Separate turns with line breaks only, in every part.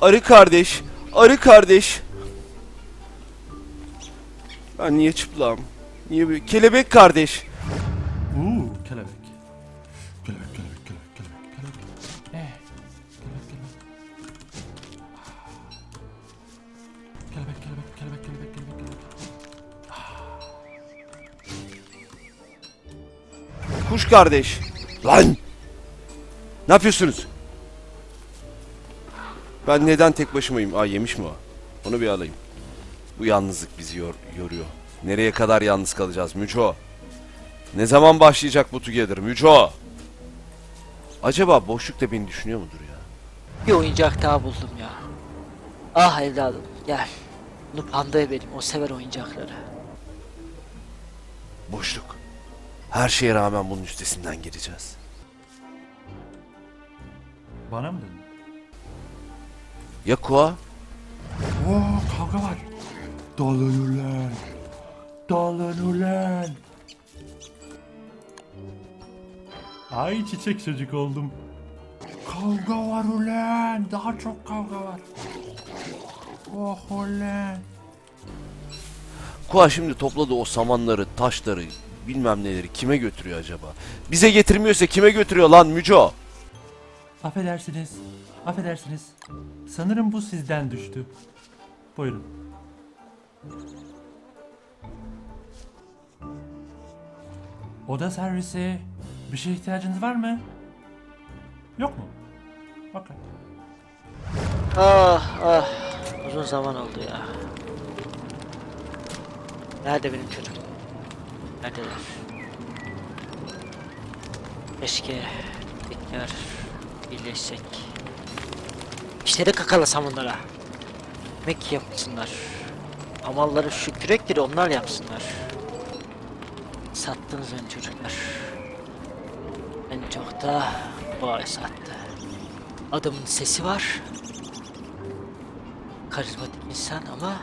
Arı kardeş, arı kardeş. Ben niye çıplağım? Niye böyle? Kelebek kardeş.
Uuu kelebek. Kelebek kelebek kelebek kelebek kelebek. Eh. Kelebek kelebek. Kelebek kelebek kelebek kelebek kelebek kelebek.
Kuş kardeş. Lan! Ne yapıyorsunuz? Ben neden tek başımayım? Aa yemiş mi o? Onu bir alayım. Bu yalnızlık bizi yor- yoruyor. Nereye kadar yalnız kalacağız Müco? Ne zaman başlayacak bu Together Müco? Acaba boşlukta beni düşünüyor mudur ya?
Bir oyuncak daha buldum ya. Ah evladım gel. Bunu pandaya verim o sever oyuncakları.
Boşluk. Her şeye rağmen bunun üstesinden geleceğiz.
Bana mı dedin?
Ya Koa?
Oo kavga var. Dalın ulan. Dalın ulan. Ay çiçek çocuk oldum. Kavga var ulan. Daha çok kavga var. Oh ulan.
Koa şimdi topladı o samanları, taşları, bilmem neleri kime götürüyor acaba? Bize getirmiyorsa kime götürüyor lan Müco?
Affedersiniz. Affedersiniz. Sanırım bu sizden düştü. Buyurun. Oda servisi. Bir şeye ihtiyacınız var mı? Yok mu? Okey.
Ah ah uzun zaman oldu ya. Nerede benim çocuğum? Neredeler? Keşke tekrar birleşsek. İşleri kakalasam onlara. Yemek yapsınlar. Amalları şu kürekleri onlar yapsınlar. Sattınız beni çocuklar. En çok da boğayı sattı. Adamın sesi var. Karizmatik insan ama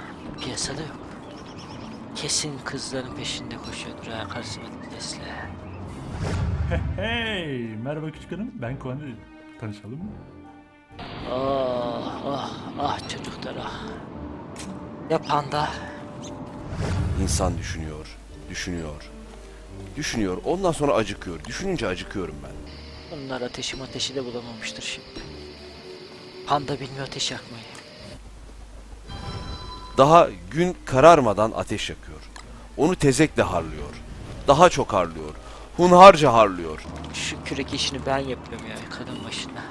piyasada yok. Kesin kızların peşinde koşuyordur ha karizmatik sesle.
Hey, merhaba küçük hanım. Ben Kuan Tanışalım mı?
Ah ah ah çocuklar ah. Ya panda?
İnsan düşünüyor, düşünüyor, düşünüyor. Ondan sonra acıkıyor. Düşününce acıkıyorum ben.
Bunlar ateşi ateşi de bulamamıştır şimdi. Panda bilmiyor ateş yakmayı.
Daha gün kararmadan ateş yakıyor. Onu tezekle harlıyor. Daha çok harlıyor. Hunharca harlıyor.
Şu kürek işini ben yapıyorum ya kadın başına.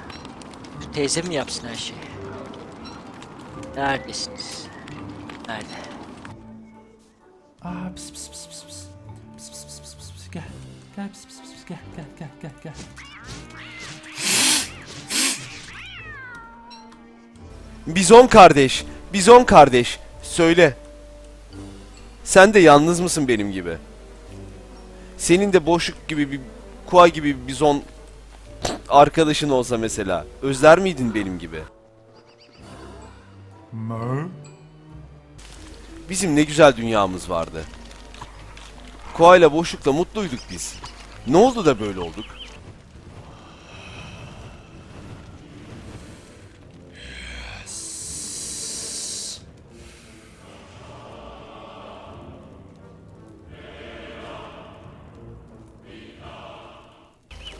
Teyze mi yapsın her şeyi? Neredesiniz? Nerede?
Aa pis pis pis pis pis. Pis pis pis pis pis pis. Gel. Gel pis pis pis pis. Gel gel gel gel gel.
Bizon kardeş, bizon kardeş. Söyle. Sen de yalnız mısın benim gibi? Senin de boşluk gibi bir kua gibi bir bizon arkadaşın olsa mesela. Özler miydin benim gibi? Bizim ne güzel dünyamız vardı. Koa ile boşlukla mutluyduk biz. Ne oldu da böyle olduk?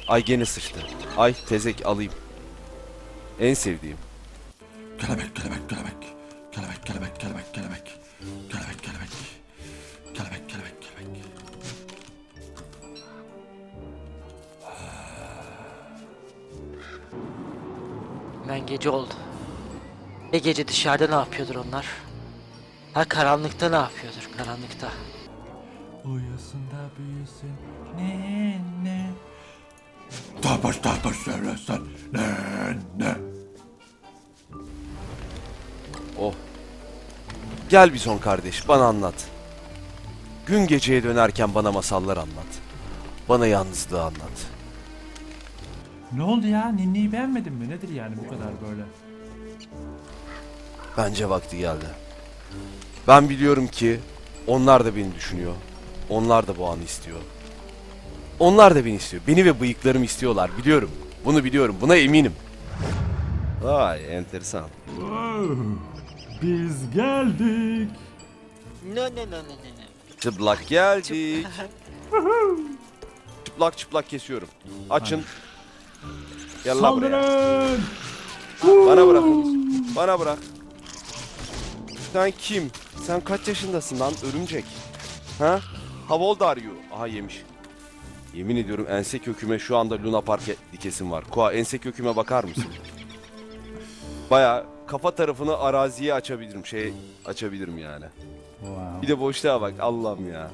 Ay gene sıçtı. Ay tezek alayım. En sevdiğim.
Kelebek kelebek kelebek. Kelebek kelebek kelebek kelebek. Kelebek kelebek. Kelebek kelebek kelebek.
Ben gece oldu. E gece dışarıda ne yapıyordur onlar? Ha karanlıkta ne yapıyordur karanlıkta?
Uyusun da büyüsün. Ne ne. Tapaş tapaş söylersen. Ne ne.
Oh. Gel Bizon kardeş bana anlat. Gün geceye dönerken bana masallar anlat. Bana yalnızlığı anlat.
Ne oldu ya? Ninniyi beğenmedin mi? Nedir yani bu kadar böyle?
Bence vakti geldi. Ben biliyorum ki onlar da beni düşünüyor. Onlar da bu anı istiyor. Onlar da beni istiyor. Beni ve bıyıklarımı istiyorlar biliyorum. Bunu biliyorum. Buna eminim. Vay enteresan.
Wow. Biz geldik.
No no no no no.
Çıplak geldik. çıplak çıplak kesiyorum. Açın. Gel la buraya. Bana bırakın. Bana bırak. Sen kim? Sen kaç yaşındasın lan örümcek? Ha? How old are you? Aha yemiş. Yemin ediyorum ense köküme şu anda Luna Park dikesim var. Koa ense köküme bakar mısın? Baya kafa tarafını araziye açabilirim. Şey açabilirim yani.
Wow.
Bir de boşluğa bak Allah'ım ya.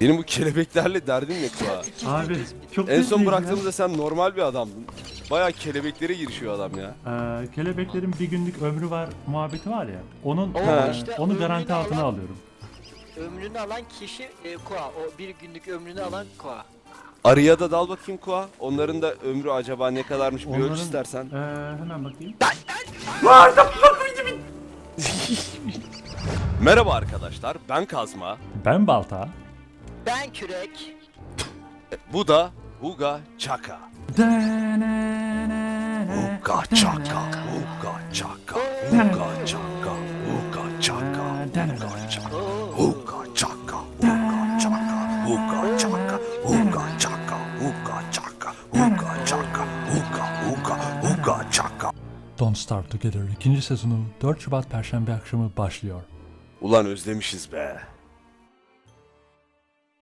Benim bu kelebeklerle derdim ne Koa?
Abi çok
En son
üzücü ya.
bıraktığımızda sen normal bir adamdın. Baya kelebeklere girişiyor adam ya.
Ee, kelebeklerin bir günlük ömrü var muhabbeti var ya. Onun
Oo,
e,
işte
onu
ömrünü
garanti altına
alan-
alıyorum.
Ömrünü alan kişi e, Koa. O bir günlük ömrünü alan Koa.
Arıya da dal bakayım Koa. Onların da ömrü acaba ne kadarmış bir ölç istersen.
Ee, hemen bakayım.
Merhaba arkadaşlar ben Kazma.
Ben balta.
Ben kürek.
Bu da Huga Chaka. Huga Chaka. Huga Chaka. Huga Chaka. Chaka. Huga Huga Huga Chaka.
Don't Starve Together ikinci sezonu 4 Şubat Perşembe akşamı başlıyor.
Ulan özlemişiz be.